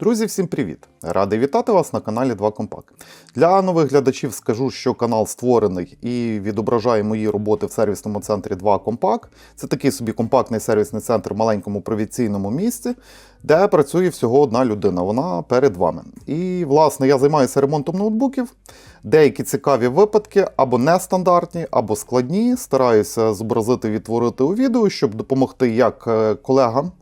Друзі, всім привіт! Радий вітати вас на каналі 2 Компак. Для нових глядачів скажу, що канал створений і відображає мої роботи в сервісному центрі 2 Компак. Це такий собі компактний сервісний центр в маленькому провінційному місті, де працює всього одна людина. Вона перед вами. І, власне, я займаюся ремонтом ноутбуків. Деякі цікаві випадки або нестандартні, або складні. Стараюся зобразити, відтворити у відео, щоб допомогти як е, колегам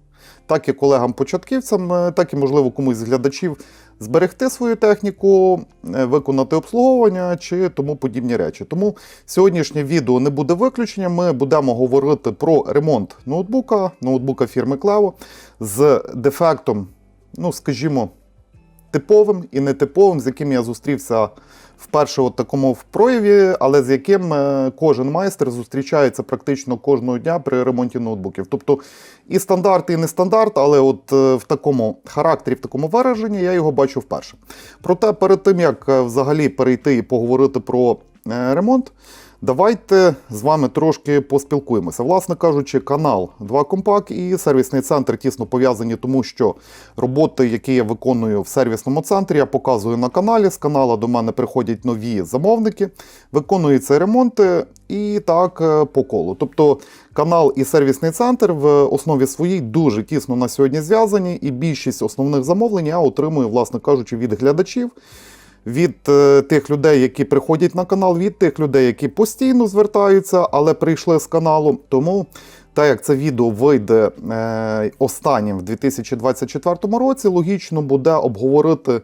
так і колегам-початківцям, е, так і, можливо, комусь з глядачів зберегти свою техніку, е, виконати обслуговування чи тому подібні речі. Тому сьогоднішнє відео не буде виключенням. Ми будемо говорити про ремонт ноутбука, ноутбука фірми Clevo з дефектом, ну, скажімо, типовим і нетиповим, з яким я зустрівся вперше от такому в прояві, але з яким е, кожен майстер зустрічається практично кожного дня при ремонті ноутбуків. Тобто і стандарт, і не стандарт, але от е, в такому характері, в такому вираженні я його бачу вперше. Проте перед тим як е, взагалі перейти і поговорити про ремонт. Давайте з вами трошки поспілкуємося. Власне кажучи, канал 2 Компак і сервісний центр тісно пов'язані, тому що роботи, які я виконую в сервісному центрі, я показую на каналі. З каналу до мене приходять нові замовники, виконуються ремонти і так е, по колу. Тобто канал і сервісний центр в основі своїй дуже тісно на сьогодні зв'язані, і більшість основних замовлень я отримую, власне кажучи, від глядачів від е, тих людей, які приходять на канал, від тих людей, які постійно звертаються, але прийшли з каналу. Тому, так як це відео вийде е, останнім в 2024 році, логічно буде обговорити.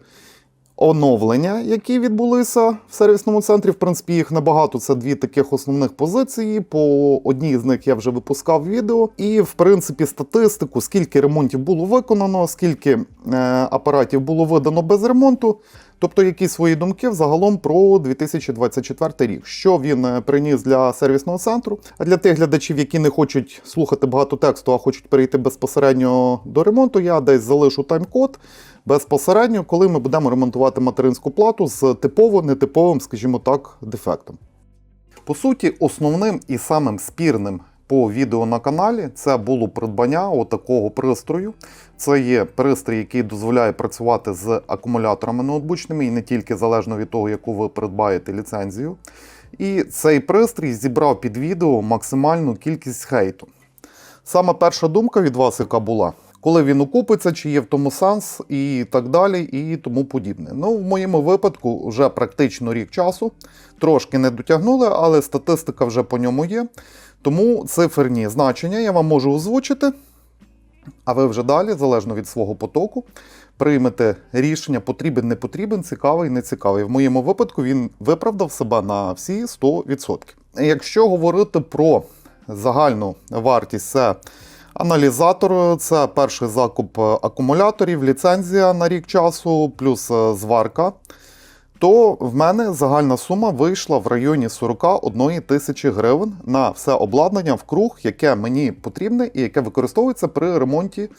Оновлення, які відбулися в сервісному центрі, в принципі, їх небагато. Це дві таких основних позиції. По одній з них я вже випускав відео. І, в принципі, статистику, скільки ремонтів було виконано, скільки е, апаратів було видано без ремонту. Тобто, якісь свої думки взагалом про 2024 рік, що він е, приніс для сервісного центру. А для тих глядачів, які не хочуть слухати багато тексту, а хочуть перейти безпосередньо до ремонту, я десь залишу тайм-код безпосередньо, коли ми будемо ремонтувати материнську плату з типово нетиповим, скажімо так, дефектом. По суті, основним і самим спірним по відео на каналі це було придбання отакого пристрою. Це є пристрій, який дозволяє працювати з акумуляторами ноутбучними і не тільки залежно від того, яку ви придбаєте ліцензію. І цей пристрій зібрав під відео максимальну кількість хейту. Саме перша думка від вас, яка була, коли він окупиться, чи є в тому сенс, і так далі, і тому подібне. Ну, в моєму випадку вже практично рік часу. Трошки не дотягнули, але статистика вже по ньому є. Тому циферні значення я вам можу озвучити, а ви вже далі, залежно від свого потоку, приймете рішення, потрібен, не потрібен, цікавий, не цікавий. В моєму випадку він виправдав себе на всі 100%. Якщо говорити про загальну вартість, це аналізатор, це перший закуп акумуляторів, ліцензія на рік часу, плюс зварка. То в мене загальна сума вийшла в районі 41 тисячі гривень на все обладнання в круг, яке мені потрібне і яке використовується при ремонті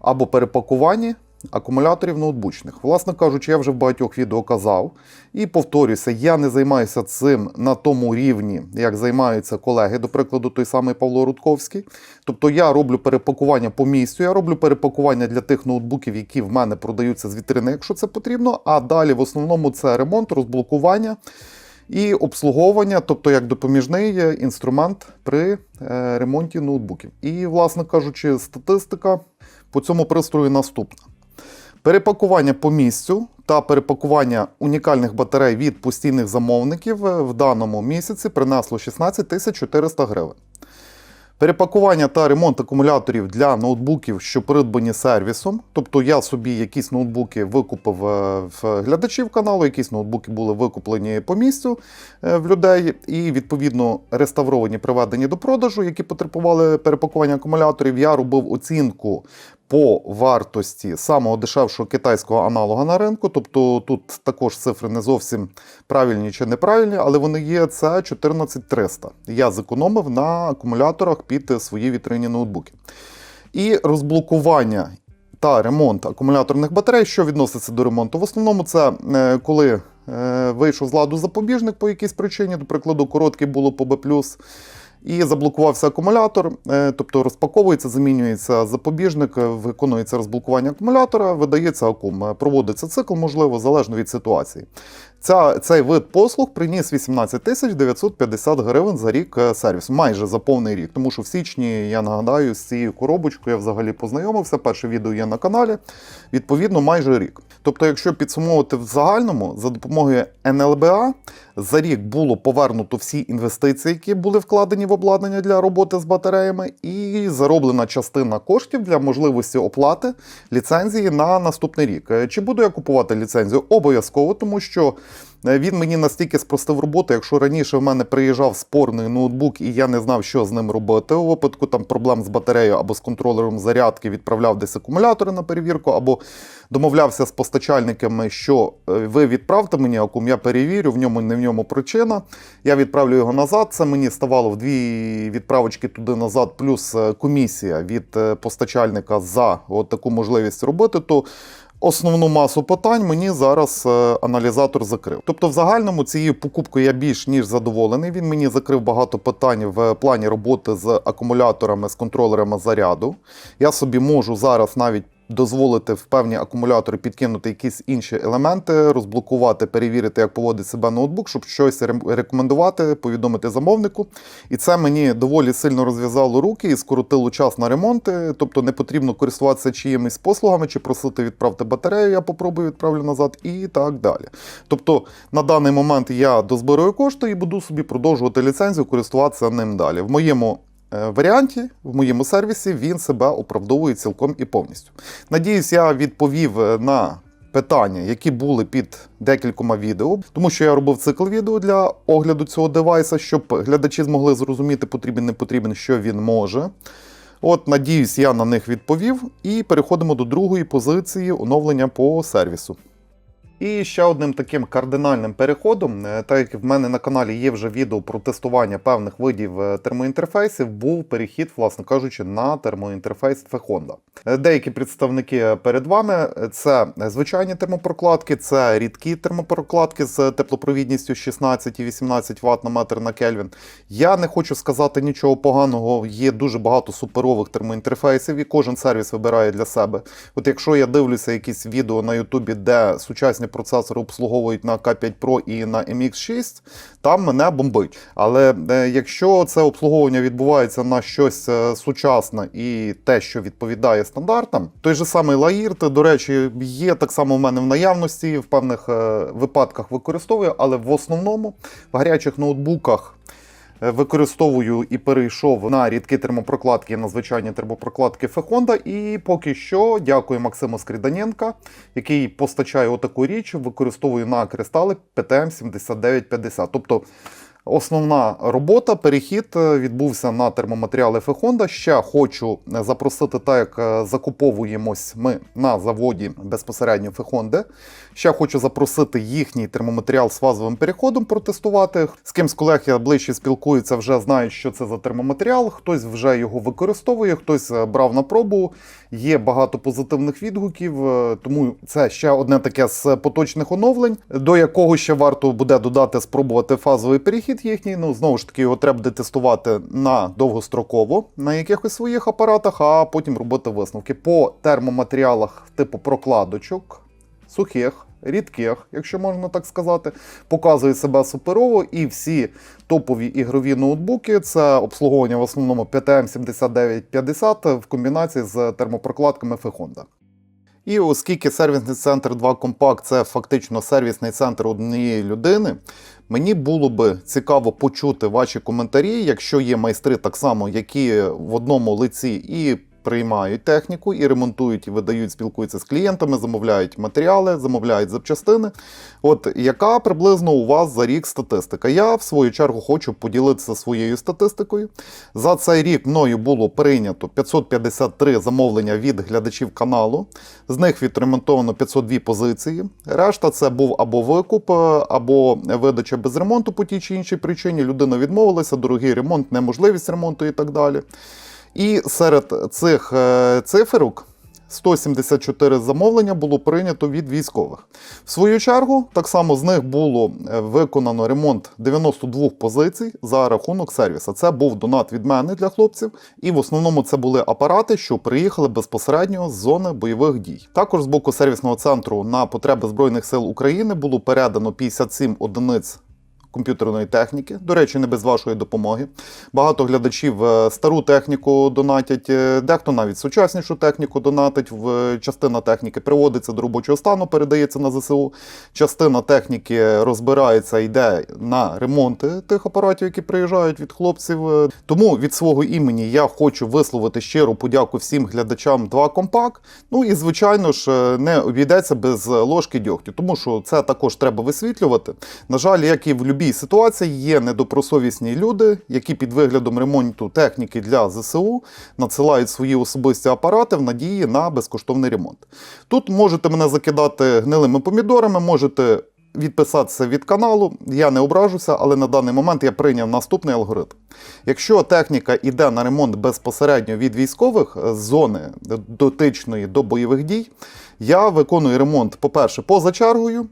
або перепакуванні акумуляторів ноутбучних. Власне кажучи, я вже в багатьох відео казав і повторюся, я не займаюся цим на тому рівні, як займаються колеги, до прикладу, той самий Павло Рудковський. Тобто я роблю перепакування по місцю, я роблю перепакування для тих ноутбуків, які в мене продаються з вітрини, якщо це потрібно. А далі в основному це ремонт, розблокування. І обслуговування, тобто як допоміжний інструмент при е, ремонті ноутбуків. І, власне кажучи, статистика по цьому пристрою наступна. Перепакування по місцю та перепакування унікальних батарей від постійних замовників в даному місяці принесло 16 400 гривень. Перепакування та ремонт акумуляторів для ноутбуків, що придбані сервісом. Тобто я собі якісь ноутбуки викупив е, в глядачів каналу, якісь ноутбуки були викуплені по місцю е, в людей, і відповідно реставровані, приведені до продажу, які потребували перепакування акумуляторів. Я робив оцінку по вартості самого дешевшого китайського аналога на ринку. Тобто тут також цифри не зовсім правильні чи неправильні, але вони є. Це 14300. Я зекономив на акумуляторах під свої вітрині ноутбуки. І розблокування та ремонт акумуляторних батарей, що відноситься до ремонту. В основному це е, коли е, вийшов з ладу запобіжник по якійсь причині, до прикладу, короткий було по B+, І заблокувався акумулятор, е, тобто розпаковується, замінюється запобіжник, е, виконується розблокування акумулятора, видається акум. Е, Проводиться цикл, можливо, залежно від ситуації. Ця, цей вид послуг приніс 18 тисяч 950 гривень за рік е, сервісу, майже за повний рік. Тому що в січні, я нагадаю, з цією коробочкою я взагалі познайомився. Перше відео є на каналі. Відповідно, майже рік. Тобто, якщо підсумовувати в загальному, за допомогою НЛБА за рік було повернуто всі інвестиції, які були вкладені в обладнання для роботи з батареями, і зароблена частина коштів для можливості оплати ліцензії на наступний рік. Е, Чи буду я купувати ліцензію? Обов'язково, тому що він мені настільки спростив роботу. Якщо раніше в мене приїжджав спорний ноутбук, і я не знав, що з ним робити. У випадку там проблем з батареєю або з контролером зарядки, відправляв десь акумулятори на перевірку, або домовлявся з постачальниками, що е, ви відправте мені акум, я перевірю, в ньому не в ньому причина. Я відправлю його назад. Це мені ставало в дві відправочки туди назад, плюс е, комісія від е, постачальника за от таку можливість робити. То Основну масу питань мені зараз е, аналізатор закрив. Тобто, в загальному цією покупкою я більш ніж задоволений. Він мені закрив багато питань в плані роботи з акумуляторами, з контролерами заряду. Я собі можу зараз навіть дозволити в певні акумулятори підкинути якісь інші елементи, розблокувати, перевірити, як поводить себе ноутбук, щоб щось рекомендувати, повідомити замовнику. І це мені доволі сильно розв'язало руки і скоротило час на ремонти. Тобто не потрібно користуватися чиїмись послугами чи просити відправити батарею, я попробую відправлю назад і так далі. Тобто на даний момент я дозбираю кошти і буду собі продовжувати ліцензію, користуватися ним далі. В моєму варіанті, в моєму сервісі він себе оправдовує цілком і повністю. Надіюсь, я відповів е, на питання, які були під декількома відео, тому що я робив цикл відео для огляду цього девайса, щоб глядачі змогли зрозуміти, потрібен, не потрібен, що він може. От, надіюсь, я на них відповів. І переходимо до другої позиції оновлення по сервісу. І ще одним таким кардинальним переходом, е, так як в мене на каналі є вже відео про тестування певних видів е, термоінтерфейсів, був перехід, власне кажучи, на термоінтерфейс Фехонда. Деякі представники перед вами е, це звичайні термопрокладки, це рідкі термопрокладки з теплопровідністю 16 і 18 Вт на метр на Кельвін. Я не хочу сказати нічого поганого, є дуже багато суперових термоінтерфейсів, і кожен сервіс вибирає для себе. От якщо я дивлюся якісь відео на Ютубі, де сучасні процесори обслуговують на K5 Pro і на MX6, там мене бомбить. Але е, якщо це обслуговування відбувається на щось е, сучасне і те, що відповідає стандартам, той же самий Laird, до речі, є так само в мене в наявності, в певних е, випадках використовую, але в основному в гарячих ноутбуках. Е, Використовую і перейшов на рідкі термопрокладки, на звичайні термопрокладки Фехонда. І поки що дякую Максиму Скриданенка, який постачає отаку річ, використовую на кристали PTM 7950. Тобто Основна робота, перехід е, відбувся на термоматеріали Фехонда. Ще хочу е, запросити, так як е, закуповуємось ми на заводі безпосередньо Фехонди. Ще хочу запросити їхній термоматеріал з фазовим переходом протестувати. З ким з колег я ближче спілкуюся, вже знають, що це за термоматеріал. Хтось вже його використовує, хтось брав на пробу. Є багато позитивних відгуків, е, тому це ще одне таке з поточних оновлень, до якого ще варто буде додати спробувати фазовий перехід їхній. Ну знову ж таки, його треба буде тестувати на довгостроково на якихось своїх апаратах, а потім робити висновки по термоматеріалах типу прокладочок, сухих. Рідких, якщо можна так сказати, показує себе суперово, і всі топові ігрові ноутбуки це обслуговування в основному PTM 7950 в комбінації з термопрокладками Фехонда. І оскільки сервісний центр 2 Compact це фактично сервісний центр однієї людини, мені було би цікаво почути ваші коментарі, якщо є майстри так само, які в одному лиці і приймають техніку, і ремонтують, і видають, спілкуються з клієнтами, замовляють матеріали, замовляють запчастини. От яка приблизно у вас за рік статистика? Я в свою чергу хочу поділитися своєю статистикою. За цей рік мною було прийнято 553 замовлення від глядачів каналу. З них відремонтовано 502 позиції. Решта це був або викуп, або видача без ремонту по тій чи іншій причині. Людина відмовилася, дорогий ремонт, неможливість ремонту і так далі. І серед цих е, циферок 174 замовлення було прийнято від військових. В свою чергу, так само з них було е, виконано ремонт 92 позицій за рахунок сервіса. Це був донат від мене для хлопців, і в основному це були апарати, що приїхали безпосередньо з зони бойових дій. Також з боку сервісного центру на потреби Збройних сил України було передано 57 одиниць комп'ютерної техніки. До речі, не без вашої допомоги. Багато глядачів е, стару техніку донатять, е, дехто навіть сучаснішу техніку донатить. Е, частина техніки приводиться до робочого стану, передається на ЗСУ. Частина техніки розбирається, йде на ремонти тих апаратів, які приїжджають від хлопців. Тому від свого імені я хочу висловити щиру подяку всім глядачам 2 Компак. Ну і звичайно ж не обійдеться без ложки дьогтю, тому що це також треба висвітлювати. На жаль, як і в будь-якій ситуації, є недобросовісні люди, які під виглядом ремонту техніки для ЗСУ надсилають свої особисті апарати в надії на безкоштовний ремонт. Тут можете мене закидати гнилими помідорами, можете відписатися від каналу. Я не ображуся, але на даний момент я прийняв наступний алгоритм. Якщо техніка йде на ремонт безпосередньо від військових з зони дотичної до бойових дій, я виконую ремонт, по-перше, поза чергою.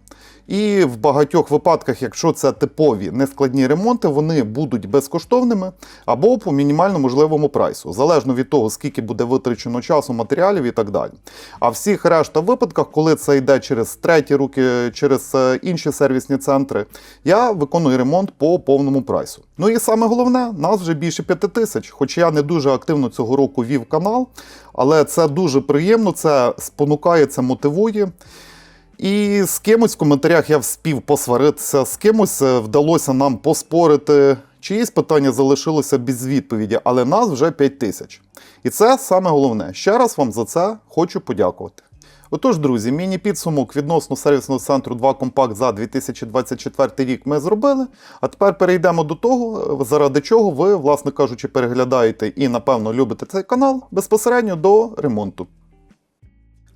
І в багатьох випадках, якщо це типові нескладні ремонти, вони будуть безкоштовними або по мінімально можливому прайсу, залежно від того, скільки буде витрачено часу, матеріалів і так далі. А всіх решта випадках, коли це йде через треті руки, через е, інші сервісні центри, я виконую ремонт по повному прайсу. Ну і саме головне, нас вже більше п'яти тисяч. Хоч я не дуже активно цього року вів канал, але це дуже приємно, це спонукає, це мотивує. І з кимось в коментарях я вспів посваритися, з кимось е, вдалося нам поспорити. Чиїсь питання залишилося без відповіді, але нас вже 5 тисяч. І це саме головне. Ще раз вам за це хочу подякувати. Отож, друзі, міні-підсумок відносно сервісного центру 2 Компакт за 2024 рік ми зробили. А тепер перейдемо до того, заради чого ви, власне кажучи, переглядаєте і, напевно, любите цей канал безпосередньо до ремонту.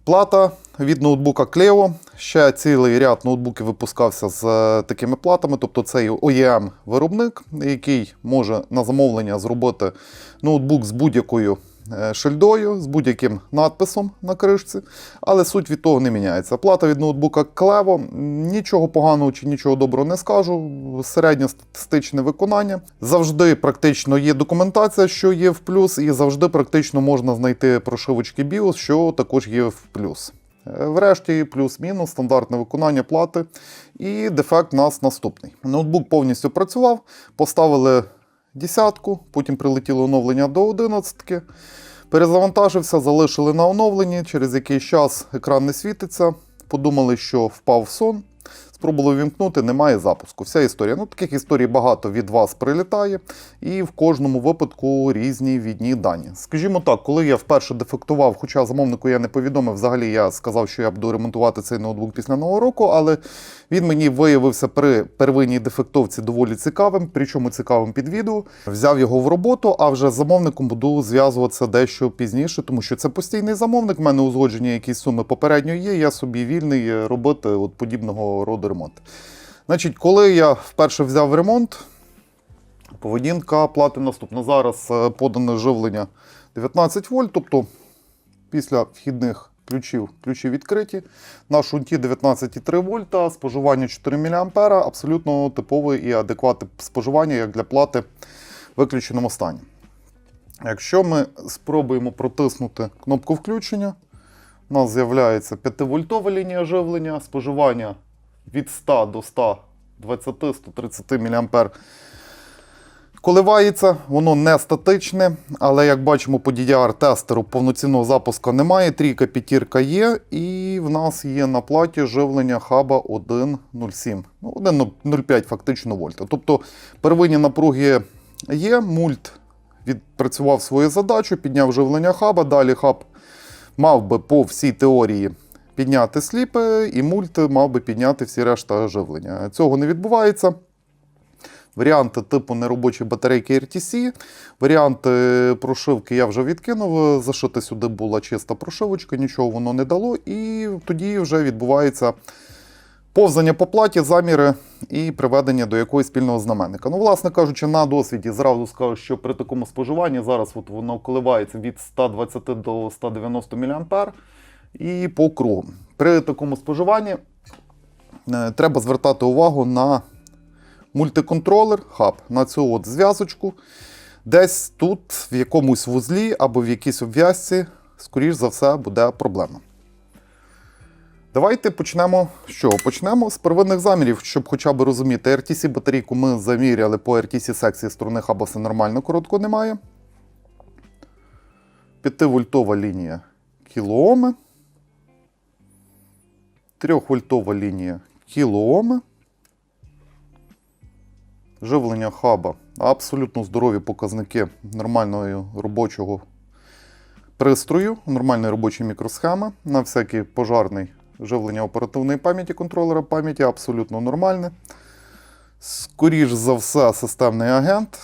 Плата від ноутбука Cleo. Ще цілий ряд ноутбуків випускався з е, такими платами, тобто це OEM-виробник, який може на замовлення зробити ноутбук з будь-якою е, шильдою, з будь-яким надписом на кришці, але суть від того не міняється. Плата від ноутбука Clevo, нічого поганого чи нічого доброго не скажу. Середньостатистичне виконання. Завжди практично є документація, що є в плюс, і завжди практично можна знайти прошивочки BIOS, що також є в плюс. Е, Врешті, плюс-мінус, стандартне виконання плати. І дефект у нас наступний. Ноутбук повністю працював, поставили десятку, потім прилетіло оновлення до 11. Перезавантажився, залишили на оновленні. Через якийсь час екран не світиться. Подумали, що впав сон. Спробували вімкнути, немає запуску. Вся історія. Ну, таких історій багато від вас прилітає, і в кожному випадку різні відні дані. Скажімо так, коли я вперше дефектував, хоча замовнику я не повідомив, взагалі я сказав, що я буду ремонтувати цей ноутбук після нового року, але він мені виявився при первинній дефектовці доволі цікавим, причому цікавим під відео. Взяв його в роботу, а вже з замовником буду зв'язуватися дещо пізніше, тому що це постійний замовник. в мене узгодження якісь суми попередньо є. Я собі вільний е, робити от подібного роду ремонт. Значить, коли я вперше взяв ремонт, поведінка плати наступна. Зараз е, подане живлення 19 вольт, тобто після вхідних ключів ключі відкриті. На шунті 19,3 вольта, споживання 4 мА, абсолютно типове і адекватне споживання, як для плати в виключеному стані. Якщо ми спробуємо протиснути кнопку включення, у нас з'являється 5-вольтова лінія живлення, споживання від 100 до 120-130 мА коливається, воно не статичне, але як бачимо по DDR-тестеру повноцінного запуску немає. Трійка п'ятірка є, і в нас є на платі живлення хаба 1.07. Ну, 1.05 фактично вольта. Тобто первинні напруги є, мульт відпрацював свою задачу, підняв живлення хаба. Далі хаб мав би по всій теорії підняти сліпи, і мульт мав би підняти всі решта живлення. Цього не відбувається. Варіанти типу неробочі батарейки RTC. Варіанти прошивки я вже відкинув. Зашити сюди була чиста прошивочка, нічого воно не дало. І тоді вже відбувається Повзання по платі, заміри і приведення до якогось спільного знаменника. Ну, власне кажучи, на досвіді зразу скажу, що при такому споживанні зараз от воно коливається від 120 до 190 мА і по кругу. При такому споживанні е, треба звертати увагу на мультиконтролер, хаб, на цю от зв'язочку. Десь тут, в якомусь вузлі або в якійсь обв'язці, скоріш за все, буде проблема. Давайте почнемо з чого? Почнемо з первинних замірів, щоб хоча б розуміти. RTC батарейку ми заміряли по RTC секції сторони хаба все нормально, коротко немає. 5-вольтова лінія кілооми. 3-вольтова лінія кілооми. Живлення хаба. Абсолютно здорові показники нормального робочого пристрою, нормальної робочої мікросхеми. На всякий пожарний живлення оперативної пам'яті контролера пам'яті абсолютно нормальне. Скоріш за все, системний агент.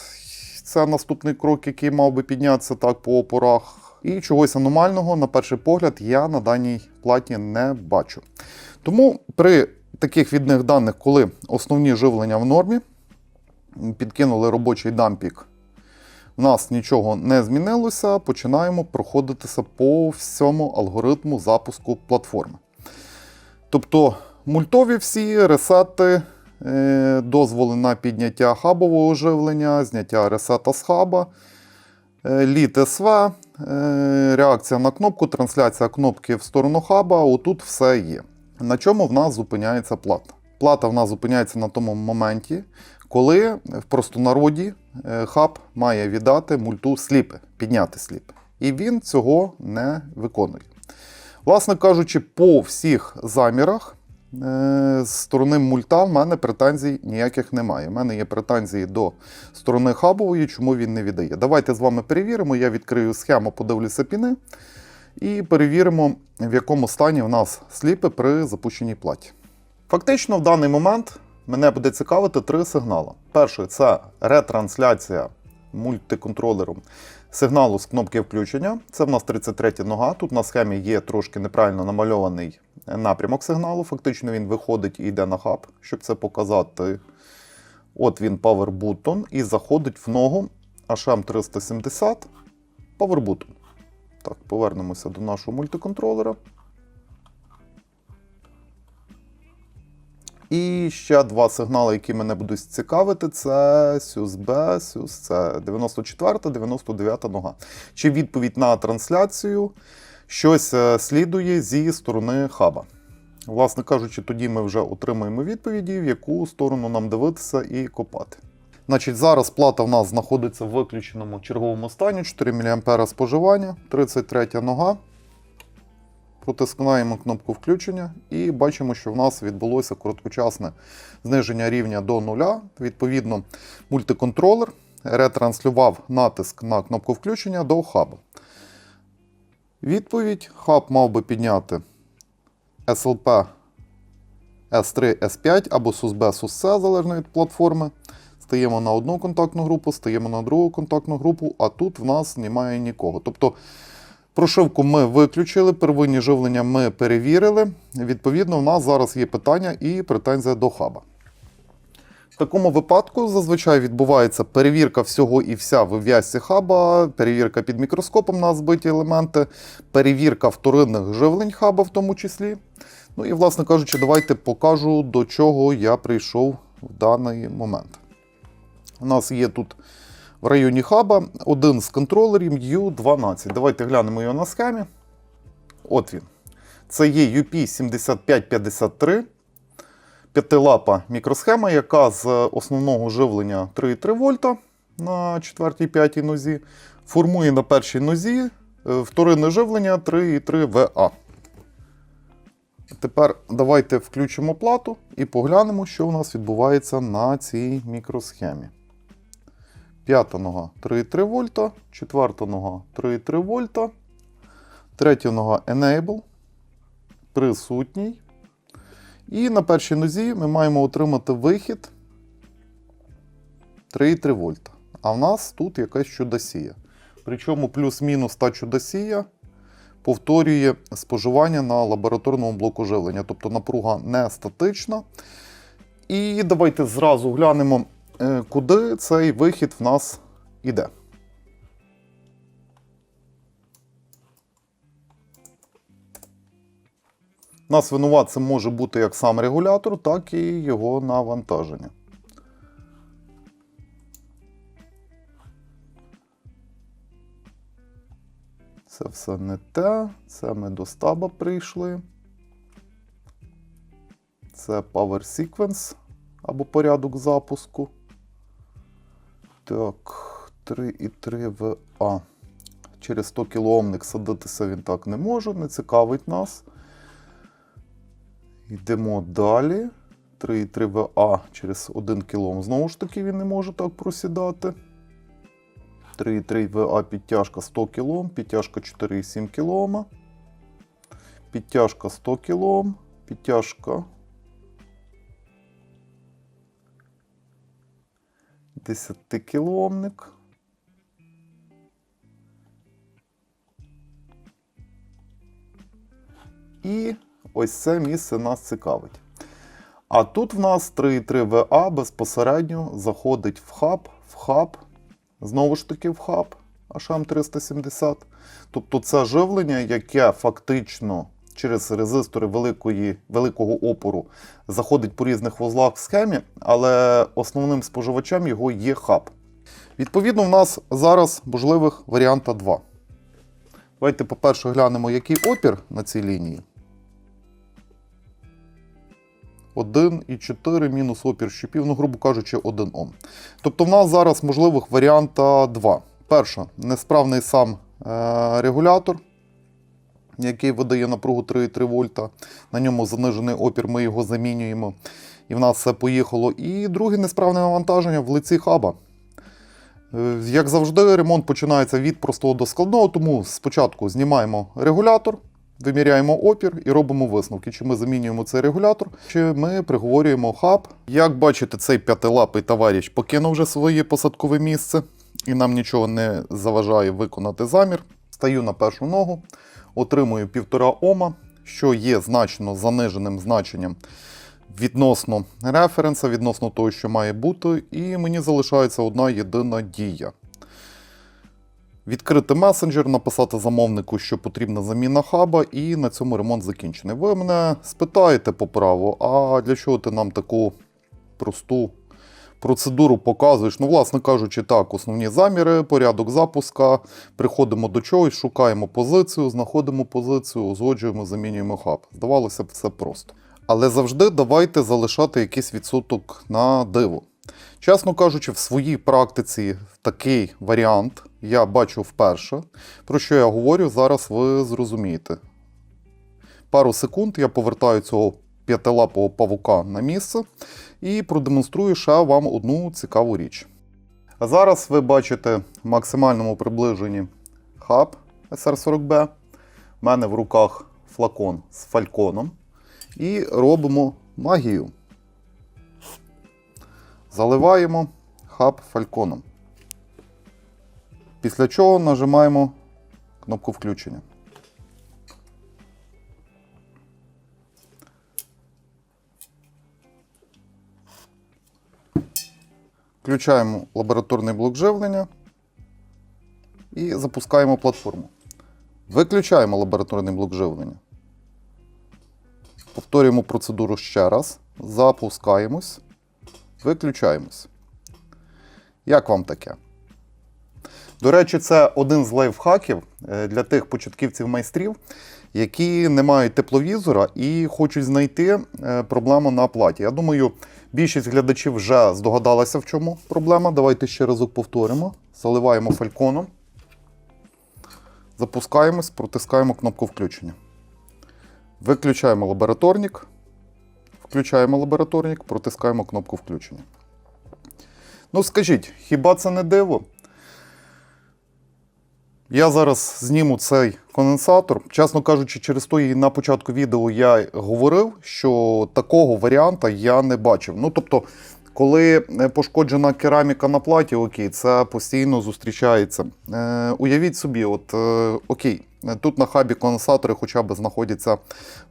Це наступний крок, який мав би піднятися так по опорах. І чогось аномального, на перший погляд, я на даній платі не бачу. Тому при таких відних даних, коли основні живлення в нормі, підкинули робочий дампік, в нас нічого не змінилося, починаємо проходитися по всьому алгоритму запуску платформи. Тобто мультові всі ресети, е, дозволи на підняття хабового живлення, зняття ресета з хаба, е, літ СВ, реакція на кнопку, трансляція кнопки в сторону хаба. Отут все є. На чому в нас зупиняється плата? Плата в нас зупиняється на тому моменті, коли в простонароді е, хаб має віддати мульту сліпи, підняти сліпи. І він цього не виконує. Власне кажучи, по всіх замірах е, з сторони мульта в мене претензій ніяких немає. У мене є претензії до сторони хабової, чому він не віддає. Давайте з вами перевіримо. Я відкрию схему, подивлюся піни і перевіримо, в якому стані в нас сліпи при запущеній платі. Фактично, в даний момент мене буде цікавити три сигнали. Перший це ретрансляція мультиконтролером сигналу з кнопки включення. Це в нас 33 нога. Тут на схемі є трошки неправильно намальований напрямок сигналу. Фактично він виходить і йде на хаб, щоб це показати. От він Power Button і заходить в ногу HM370 Power Button. Так, повернемося до нашого мультиконтролера. І ще два сигнали, які мене будуть цікавити, це SUS-B, SUS-C, 94 99 нога. Чи відповідь на трансляцію щось е, слідує зі сторони хаба. Власне кажучи, тоді ми вже отримаємо відповіді, в яку сторону нам дивитися і копати. Значить, Зараз плата в нас знаходиться в виключеному черговому стані, 4 мА споживання, 33 нога. Протискаємо кнопку включення і бачимо, що в нас відбулося короткочасне зниження рівня до нуля. Відповідно, мультиконтролер ретранслював натиск на кнопку включення до хаба. Відповідь: хаб мав би підняти SLP S3, S5 або SUSB, SUSC, залежно від платформи. Стаємо на одну контактну групу, стаємо на другу контактну групу, а тут в нас немає нікого. Тобто Прошивку ми виключили, первинні живлення ми перевірили. Відповідно, в нас зараз є питання і претензія до хаба. В такому випадку зазвичай відбувається перевірка всього і вся в в'язці хаба, перевірка під мікроскопом на збиті елементи, перевірка вторинних живлень хаба в тому числі. Ну і, власне кажучи, давайте покажу, до чого я прийшов в даний момент. У нас є тут в районі хаба один з контролерів U12. Давайте глянемо його на схемі. От він. Це є UP7553. П'ятилапа мікросхема, яка з основного живлення 3,3 вольта на 4-5 нозі формує на першій нозі е, вторинне живлення 3,3 VA. Тепер давайте включимо плату і поглянемо, що у нас відбувається на цій мікросхемі. П'ята нога 3,3 вольта, четверта нога 3,3 вольта, третя нога Enable, присутній. І на першій нозі ми маємо отримати вихід 3,3 вольта. А в нас тут якась чудосія. Причому плюс-мінус та чудосія повторює споживання на лабораторному блоку живлення, тобто напруга не статична. І давайте зразу глянемо, куди цей вихід в нас іде. У нас винуватцем може бути як сам регулятор, так і його навантаження. Це все не те. Це ми до стаба прийшли. Це Power Sequence або порядок запуску. Так, 3,3 VA. Через 100 кілоомник садитися він так не може, не цікавить нас. Йдемо далі. 3,3 VA через 1 кілом. Знову ж таки, він не може так просідати. 3,3 VA підтяжка 100 кілом, підтяжка 4,7 кілома. Підтяжка 100 кілом, підтяжка 10 кіломник. І ось це місце нас цікавить. А тут в нас 3,3 VA безпосередньо заходить в хаб, в хаб, знову ж таки в хаб HM370. Тобто це живлення, яке фактично через резистори великої, великого опору заходить по різних вузлах в схемі, але основним споживачем його є хаб. Відповідно, в нас зараз можливих варіанта два. Давайте, по-перше, глянемо, який опір на цій лінії. 1,4 мінус опір щупів, ну, грубо кажучи, 1 Ом. Тобто в нас зараз можливих варіанта 2. Перше, несправний сам е- регулятор, який видає напругу 3,3 вольта. На ньому занижений опір, ми його замінюємо. І в нас все поїхало. І друге несправне навантаження в лиці хаба. Е, Як завжди, ремонт починається від простого до складного, тому спочатку знімаємо регулятор, виміряємо опір і робимо висновки. Чи ми замінюємо цей регулятор, чи ми приговорюємо хаб. Як бачите, цей п'ятилапий товариш покинув вже своє посадкове місце, і нам нічого не заважає виконати замір. Стаю на першу ногу, отримую 1,5 Ома, що є значно заниженим значенням відносно референса, відносно того, що має бути, і мені залишається одна єдина дія. Відкрити месенджер, написати замовнику, що потрібна заміна хаба, і на цьому ремонт закінчений. Ви мене спитаєте по праву, а для чого ти нам таку просту процедуру показуєш? Ну, власне кажучи, так, основні заміри, порядок запуска, приходимо до чогось, шукаємо позицію, знаходимо позицію, узгоджуємо, замінюємо хаб. Здавалося б, все просто. Але завжди давайте залишати якийсь відсоток на диво. Чесно кажучи, в своїй практиці такий варіант я бачу вперше. Про що я говорю, зараз ви зрозумієте. Пару секунд я повертаю цього п'ятилапого павука на місце і продемонструю ще вам одну цікаву річ. А зараз ви бачите в максимальному приближенні хаб SR40B. У мене в руках флакон з фальконом. І робимо магію. Заливаємо хаб фальконом. Після чого нажимаємо кнопку включення. Включаємо лабораторний блок живлення і запускаємо платформу. Виключаємо лабораторний блок живлення. Повторюємо процедуру ще раз. Запускаємось. Виключаємось. Як вам таке? До речі, це один з лайфхаків е, для тих початківців-майстрів, які не мають тепловізора і хочуть знайти е, проблему на платі. Я думаю, більшість глядачів вже здогадалася, в чому проблема. Давайте ще разок повторимо. Заливаємо фальконом. Запускаємось, протискаємо кнопку включення. Виключаємо лабораторник. Включаємо лабораторник, протискаємо кнопку включення. Ну, скажіть, хіба це не диво? Я зараз зніму цей конденсатор. Чесно кажучи, через то і на початку відео я говорив, що такого варіанта я не бачив. Ну, тобто, Коли е, пошкоджена кераміка на платі, окей, це постійно зустрічається. Е, уявіть собі, от е, окей, тут на хабі конденсатори хоча б знаходяться в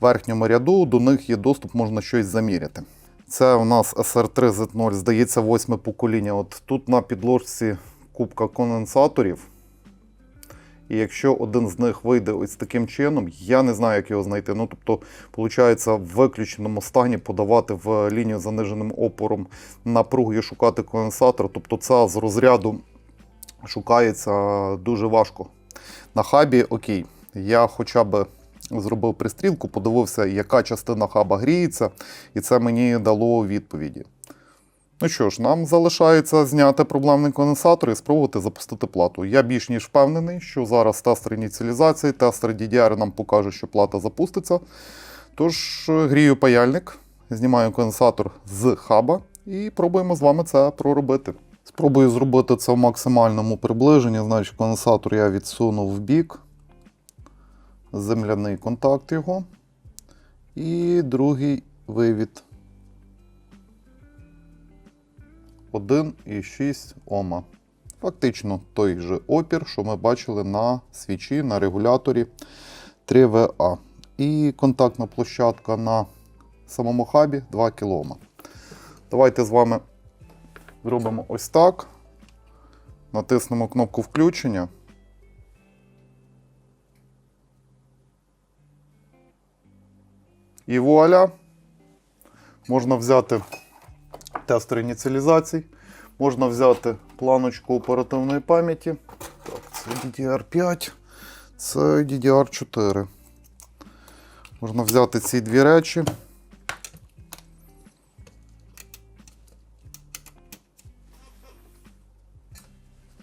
верхньому ряду, до них є доступ, можна щось заміряти. Це у нас SR3Z0, здається, восьме покоління. От тут на підложці кубка конденсаторів. І якщо один з них вийде ось таким чином, я не знаю, як його знайти. Ну, тобто, виходить, в виключеному стані подавати в лінію заниженим опором напругу і шукати конденсатор. Тобто, це з розряду шукається дуже важко. На хабі, окей, я хоча б зробив пристрілку, подивився, яка частина хаба гріється, і це мені дало відповіді. Ну що ж, нам залишається зняти проблемний конденсатор і спробувати запустити плату. Я більш ніж впевнений, що зараз тестер ініціалізації, тестер DDR нам покаже, що плата запуститься. Тож е, грію паяльник, знімаю конденсатор з хаба і пробуємо з вами це проробити. Спробую зробити це в максимальному приближенні. Значить, конденсатор я відсунув в бік, земляний контакт його. І другий вивід 1,6 Ома. Фактично той же опір, що ми бачили на свічі, на регуляторі 3VA. І контактна площадка на самому хабі 2 кОм. Давайте з вами зробимо ось так. Натиснемо кнопку включення. І вуаля! Можна взяти тестер ініціалізацій. Можна взяти планочку оперативної пам'яті. Так, це DDR5, це DDR4. Можна взяти ці дві речі.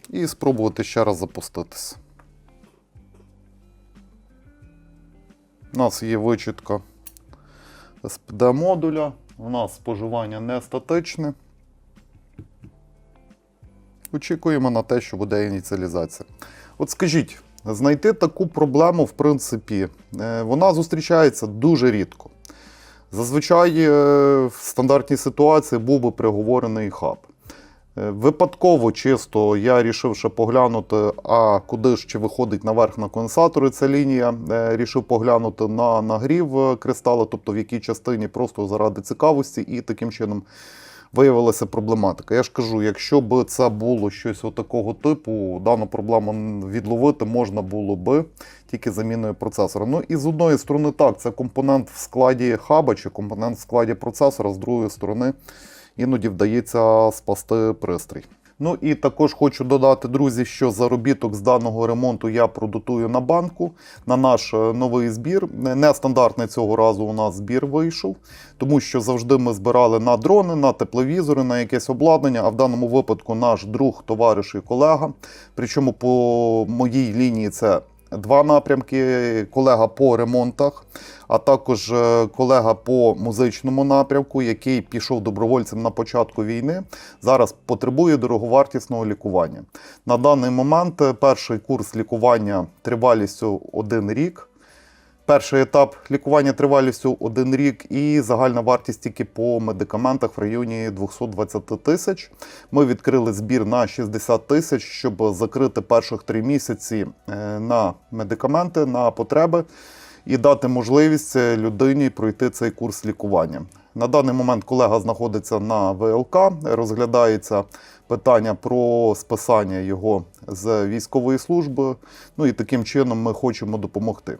І спробувати ще раз запуститися. У нас є вичітка SPD модуля. У нас споживання не статичне. Очікуємо на те, що буде ініціалізація. От скажіть, знайти таку проблему, в принципі, е, вона зустрічається дуже рідко. Зазвичай е, в стандартній ситуації був би приговорений хаб. Е, Випадково чисто я рішив ще поглянути, а куди ж чи виходить наверх на конденсатори ця лінія. Е, Рішив поглянути на нагрів е, кристали, тобто в якій частині просто заради цікавості, і таким чином виявилася проблематика. Я ж кажу, якщо б це було щось такого типу, дану проблему відловити можна було би тільки заміною процесора. Ну і з одної сторони, так, це компонент в складі хаба чи компонент в складі процесора, з другої сторони іноді вдається спасти пристрій. Ну і також хочу додати, друзі, що заробіток з даного ремонту я продотую на банку на наш е, новий збір. Нестандартний цього разу у нас збір вийшов, тому що завжди ми збирали на дрони, на тепловізори, на якесь обладнання. А в даному випадку наш друг, товариш і колега. Причому по моїй лінії це два напрямки: колега по ремонтах, а також е, колега по музичному напрямку, який пішов добровольцем на початку війни, зараз потребує дороговартісного лікування. На даний момент е, перший курс лікування тривалістю один рік. Перший етап лікування тривалістю один рік і загальна вартість тільки по медикаментах в районі 220 тисяч. Ми відкрили збір на 60 тисяч, щоб закрити перших три місяці е, на медикаменти, на потреби і дати можливість е, людині пройти цей курс лікування. На даний момент колега знаходиться на ВЛК, розглядається питання про списання його з військової служби. Ну і таким чином ми хочемо допомогти.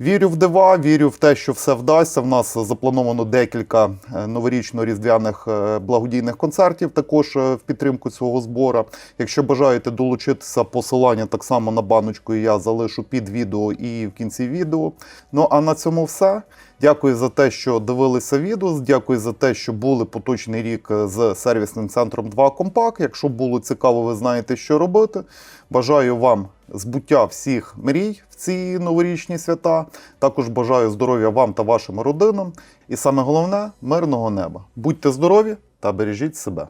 Вірю в дива, вірю в те, що все вдасться. В нас заплановано декілька е, новорічно-різдвяних е, благодійних концертів, також е, в підтримку цього збору. Якщо бажаєте долучитися, посилання так само на баночку я залишу під відео і в кінці відео. Ну а на цьому все. Дякую за те, що дивилися відео. Дякую за те, що були поточний рік з сервісним центром 2 Компак. Якщо було цікаво, ви знаєте, що робити. Бажаю вам збуття всіх мрій в ці новорічні свята. Також бажаю здоров'я вам та вашим родинам. І саме головне мирного неба. Будьте здорові та бережіть себе.